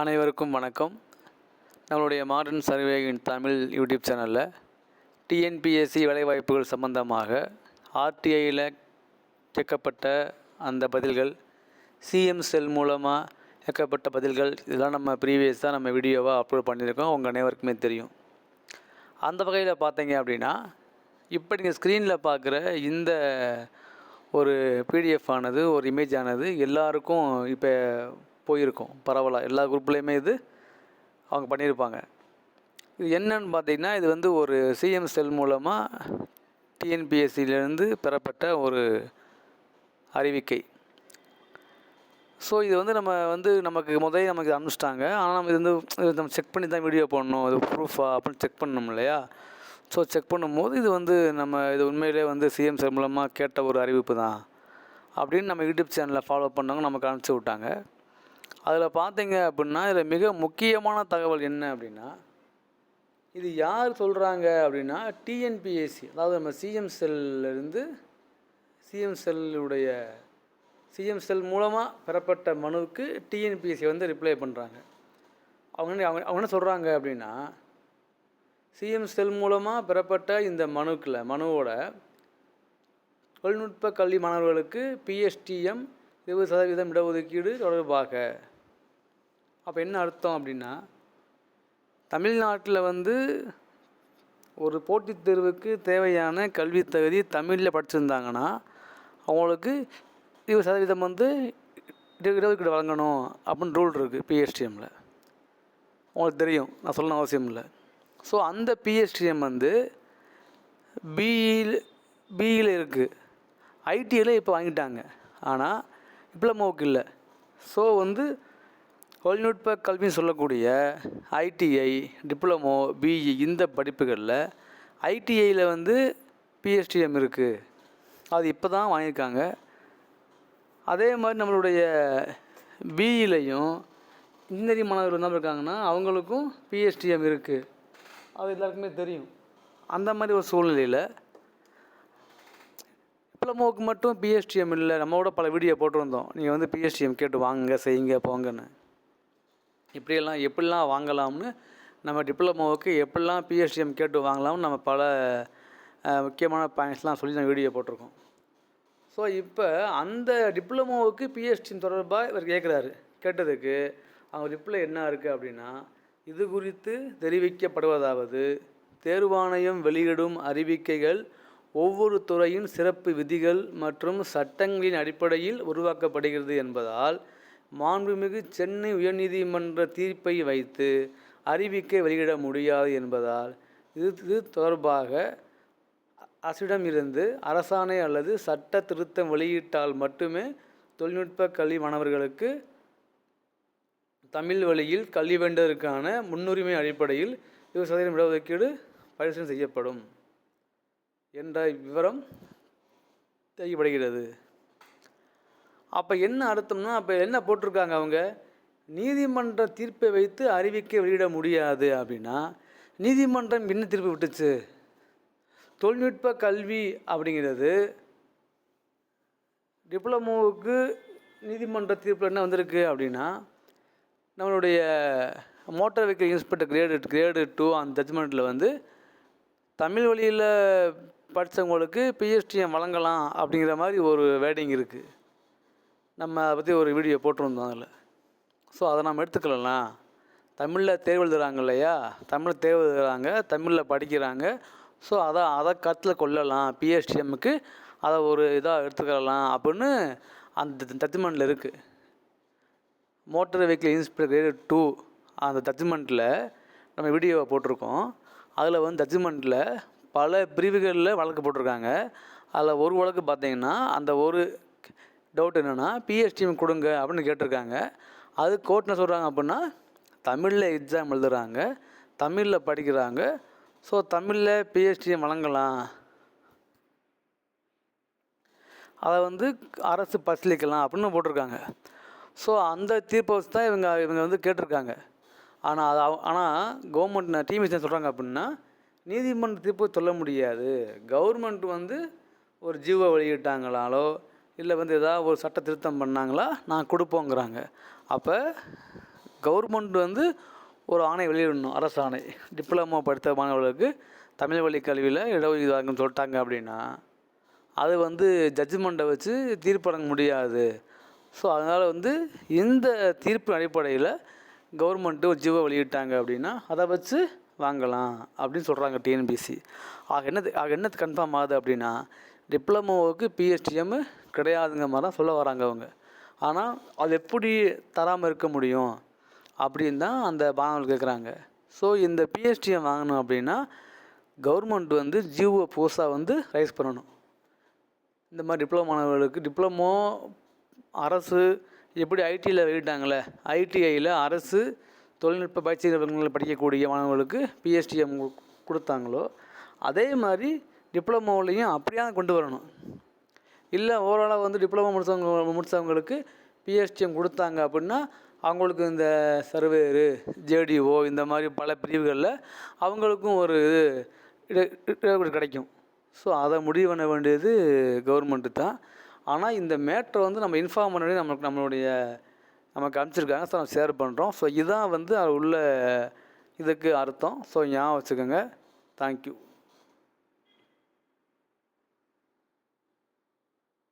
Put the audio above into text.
அனைவருக்கும் வணக்கம். நம்மளுடைய modern survey in Tamil YouTube சேனலில் டிஎன்பிஎஸ்சி வேலைவாய்ப்புகள் சம்பந்தமாக ஆர்டிஐயில் கேட்கப்பட்ட அந்த பதில்கள் சிஎம் செல் மூலமாக கேட்கப்பட்ட பதில்கள் இதெல்லாம் நம்ம ப்ரீவியஸாக நம்ம வீடியோவாக அப்லோட் பண்ணியிருக்கோம். உங்கள் அனைவருக்குமே தெரியும். அந்த வகையில் பார்த்தீங்க அப்படின்னா இப்போ நீங்கள் ஸ்க்ரீனில் பார்க்குற இந்த ஒரு பிடிஎஃப் ஆனது ஒரு இமேஜ் ஆனது எல்லாருக்கும் இப்போ போயிருக்கும். பரவலாக எல்லா குரூப்லேயுமே இது அவங்க பண்ணியிருப்பாங்க இது என்னன்னு பார்த்தீங்கன்னா இது வந்து ஒரு சிஎம் செல் மூலமாக டிஎன்பிஎஸ்சியிலேருந்து பெறப்பட்ட ஒரு அறிவிக்கை. ஸோ இது வந்து நம்ம வந்து நமக்கு முதல்ல நமக்கு அனுப்பிச்சிட்டாங்க. ஆனால் நம்ம இது வந்து நம்ம செக் பண்ணி தான் வீடியோ போடணும். இது ப்ரூஃபா அப்படின்னு செக் பண்ணணும் இல்லையா? ஸோ செக் பண்ணும்போது இது வந்து நம்ம இது உண்மையிலே வந்து சிஎம் சார் மூலமாக கேட்ட ஒரு அறிவிப்பு தான். அப்படின்னு நம்ம யூடியூப் சேனலில் ஃபாலோ பண்ணவங்க நமக்கு அனுப்பிச்சி விட்டாங்க. அதில் பார்த்தீங்க அப்படின்னா இதில் மிக முக்கியமான தகவல் என்ன அப்படின்னா இது யார் சொல்கிறாங்க அப்படின்னா டிஎன்பிஎஸ்சி அதாவது நம்ம சிஎம் செல்லிருந்து சிஎம் செல்லுடைய சிஎம் செல் மூலமாக பெறப்பட்ட மனுவுக்கு டிஎன்பிஎஸ்சி வந்து ரிப்ளை பண்ணுறாங்க அவங்க அவங்க அவங்க என்ன சொல்கிறாங்க அப்படின்னா சிஎம் செல் மூலமாக பெறப்பட்ட இந்த மனுக்கில் மனுவோட தொழில்நுட்ப கல்வி மாணவர்களுக்கு பிஎஸ்டிஎம் இருபது சதவீதம் இடஒதுக்கீடு தொடர்பாக அப்போ என்ன அர்த்தம் அப்படின்னா தமிழ்நாட்டில் வந்து ஒரு போட்டித் தேர்வுக்கு தேவையான கல்வித் தகுதி தமிழில் படிச்சிருந்தாங்கன்னா அவங்களுக்கு இருபது சதவீதம் வந்து இடஒதுக்கீடு வழங்கணும் அப்படின்னு ரூல் இருக்குது பிஎஸ்டிஎம்மில் உங்களுக்கு தெரியும் நான் சொல்லணும் அவசியம் இல்லை. ஸோ அந்த பிஎஸ்டிஎம் வந்து பிஇயில் பிஇயில் இருக்குது ஐடியில் இப்போ வாங்கிட்டாங்க. ஆனால் டிப்ளமோவுக்கு இல்லை. ஸோ வந்து தொழில்நுட்ப கல்வின்னு சொல்லக்கூடிய ஐடிஐ டிப்ளமோ பிஇ இந்த படிப்புகளில் ஐடிஐயில் வந்து பிஎஸ்டிஎம் இருக்குது அது இப்போ தான் வாங்கியிருக்காங்க. அதே மாதிரி நம்மளுடைய பிஇலையும் இன்ஜினியரிங் மாணவர்கள் என்ன இருக்காங்கன்னா அவங்களுக்கும் பிஎஸ்டிஎம் இருக்குது அது எல்லாருக்குமே தெரியும். அந்த மாதிரி ஒரு சூழ்நிலையில் டிப்ளமோவுக்கு மட்டும் பிஎஸ்டிஎம் இல்லை நம்மளோட பல வீடியோ போட்டிருந்தோம். நீங்கள் வந்து பிஎஸ்டிஎம் கேட்டு வாங்குங்க செய்யுங்க போங்கன்னு. இப்படியெல்லாம் எப்படிலாம் வாங்கலாம்னு நம்ம டிப்ளமோவுக்கு எப்படிலாம் பிஎஸ்டிஎம் கேட்டு வாங்கலாம்னு நம்ம பல முக்கியமான பாயிண்ட்ஸ்லாம் சொல்லி நான் வீடியோ போட்டிருக்கோம். ஸோ இப்போ அந்த டிப்ளமோவுக்கு பிஎஸ்டிஎம் தொடர்பாக இவர் கேட்குறாரு. கேட்டதுக்கு அவங்க ரிப்ளை என்ன இருக்குது அப்படின்னா இது குறித்து தெரிவிக்கப்படுவதாவது தேர்வாணையம் வெளியிடும் அறிவிக்கைகள் ஒவ்வொரு துறையின் சிறப்பு விதிகள் மற்றும் சட்டங்களின் அடிப்படையில் உருவாக்கப்படுகிறது என்பதால் மாண்புமிகு சென்னை உயர்நீதிமன்ற தீர்ப்பை வைத்து அறிவிக்கை வெளியிட முடியாது என்பதால் இது இது தொடர்பாக அரசிடமிருந்து அரசாணை அல்லது சட்ட திருத்தம் வெளியிட்டால் மட்டுமே தொழில்நுட்ப கல்வி மாணவர்களுக்கு தமிழ் வழியில் கல்வி வேண்டதற்கான முன்னுரிமை அடிப்படையில் இருபது சதவீதம் இடஒதுக்கீடு பரிசீலனை செய்யப்படும் என்ற விவரம் தெரியப்படுகிறது. அப்போ என்ன அர்த்தம்னா அப்போ என்ன போட்டிருக்காங்க அவங்க? நீதிமன்ற தீர்ப்பை வைத்து அறிவிக்க வெளியிட முடியாது அப்படின்னா நீதிமன்றம் என்ன தீர்ப்பு விட்டுச்சு? தொழில்நுட்ப கல்வி அப்படிங்கிறது டிப்ளமோவுக்கு நீதிமன்ற தீர்ப்பில் என்ன வந்திருக்கு அப்படின்னா நம்மளுடைய motor vehicle inspector grade grade two அந்த ஜட்ஜ்மெண்ட்டில் வந்து தமிழ் வழியில் படித்தவங்களுக்கு பிஎஸ்டிஎம் வழங்கலாம் அப்படிங்கிற மாதிரி ஒரு வேடிங் இருக்குது நம்ம அதை பற்றி ஒரு வீடியோ போட்டிருந்தோம் அதில். ஸோ அதை நம்ம எடுத்துக்கலாம் தமிழில் தேர்வு எழுதுகிறாங்க இல்லையா தமிழ் தேர்வு எழுதுகிறாங்க தமிழில் படிக்கிறாங்க. ஸோ அதை அதை கருத்தில் கொள்ளலாம். பிஎஸ்டிஎம்முக்கு அதை ஒரு இதாக எடுத்துக்கலாம் அப்படின்னு அந்த தத்துமண்டில் இருக்குது மோட்டர் வெஹிக்கிள் இன்ஸ்பெக்டர் டூ அந்த ஜட்ஜ்மெண்ட்டில் நம்ம வீடியோவை போட்டிருக்கோம். அதில் வந்து ஜட்ஜ்மெண்ட்டில் பல பிரிவுகளில் வழக்கு போட்டிருக்காங்க. அதில் ஒரு வழக்கு பார்த்தீங்கன்னா அந்த ஒரு டவுட் என்னென்னா பிஎஸ்டிஎம் கொடுங்க அப்படின்னு கேட்டிருக்காங்க. அது கோர்ட் என்ன சொல்கிறாங்க அப்படின்னா தமிழில் எக்ஸாம் எழுதுகிறாங்க தமிழில் படிக்கிறாங்க. ஸோ தமிழில் பிஹெச்டிஎம் வழங்கலாம். அதை வந்து அரசு பரிசீலிக்கலாம் அப்படின்னு போட்டிருக்காங்க. ஸோ அந்த தீர்ப்பை வச்சு தான் இவங்க இவங்க வந்து கேட்டிருக்காங்க. ஆனால் அது ஆனால் கவர்மெண்ட் டிஎம்எஸ் என்ன சொல்கிறாங்க அப்படின்னா நீதிமன்ற தீர்ப்பு சொல்ல முடியாது. கவர்மெண்ட் வந்து ஒரு ஜீவோ வெளியிட்டாங்களாலோ இல்லை வந்து ஏதாவது ஒரு சட்ட திருத்தம் பண்ணாங்களா? நான் கொடுப்போங்கிறாங்க. அப்போ கவர்மெண்ட் வந்து ஒரு ஆணை வெளியிடணும் அரசு ஆணை. டிப்ளமோ படித்த மாணவர்களுக்கு தமிழ் வழி கல்வியில் இடஒதுக்கீடு சொல்லிட்டாங்க அப்படின்னா அது வந்து ஜட்ஜ்மெண்ட்டை வச்சு தீர்ப்பு முடியாது. ஸோ அதனால் வந்து இந்த தீர்ப்பு அடிப்படையில் கவர்மெண்ட்டு ஒரு ஜீவோ வெளியிட்டாங்க அப்படின்னா அதை வச்சு வாங்கலாம் அப்படின்னு சொல்கிறாங்க டிஎன்பிசி ஆக என்னது ஆக என்னது கன்ஃபார்ம் ஆகுது அப்படின்னா டிப்ளமோவுக்கு பிஎஸ்டிஎம் கிடையாதுங்க மாதிரி தான் சொல்ல வராங்க அவங்க. ஆனால் அது எப்படி தராமல் இருக்க முடியும் அப்படின்னு தான் அந்த மாணவர்கள் கேட்குறாங்க ஸோ இந்த பிஎஸ்டிஎம் வாங்கணும் அப்படின்னா கவர்மெண்ட் வந்து ஜிஓ புதுசாக வந்து ரைஸ் பண்ணணும். இந்த மாதிரி டிப்ளமோ மாணவர்களுக்கு டிப்ளமோ அரசு எப்படி ஐடியில் வெளியிட்டாங்களே ஐடிஐயில் அரசு தொழில்நுட்ப பயிற்சி நிறுவனங்களில் படிக்கக்கூடிய மாணவர்களுக்கு பிஎஸ்டிஎம் கொடுத்தாங்களோ அதே மாதிரி டிப்ளமோலையும் அப்படியே கொண்டு வரணும். இல்லை ஓவராலாக வந்து டிப்ளமோ முடித்தவங்க முடித்தவங்களுக்கு பிஎஸ்டிஎம் கொடுத்தாங்க அப்படின்னா அவங்களுக்கு இந்த சர்வேரு ஜேடிஓ இந்த மாதிரி பல பிரிவுகளில் அவங்களுக்கும் ஒரு இது இடஒதுக்கீடு கிடைக்கும். ஸோ அதை முடிவு பண்ண வேண்டியது கவர்மெண்ட்டு தான். ஆனால் இந்த மேட்ரை வந்து நம்ம இன்ஃபார்ம் பண்ணி நமக்கு நம்மளுடைய நமக்கு அனுப்பிச்சிருக்காங்க. ஸோ நம்ம ஷேர் பண்ணுறோம் ஸோ இதுதான் வந்து அது உள்ள இதுக்கு அர்த்தம். ஸோ ஞாபகம் வச்சுக்கோங்க. தேங்க்யூ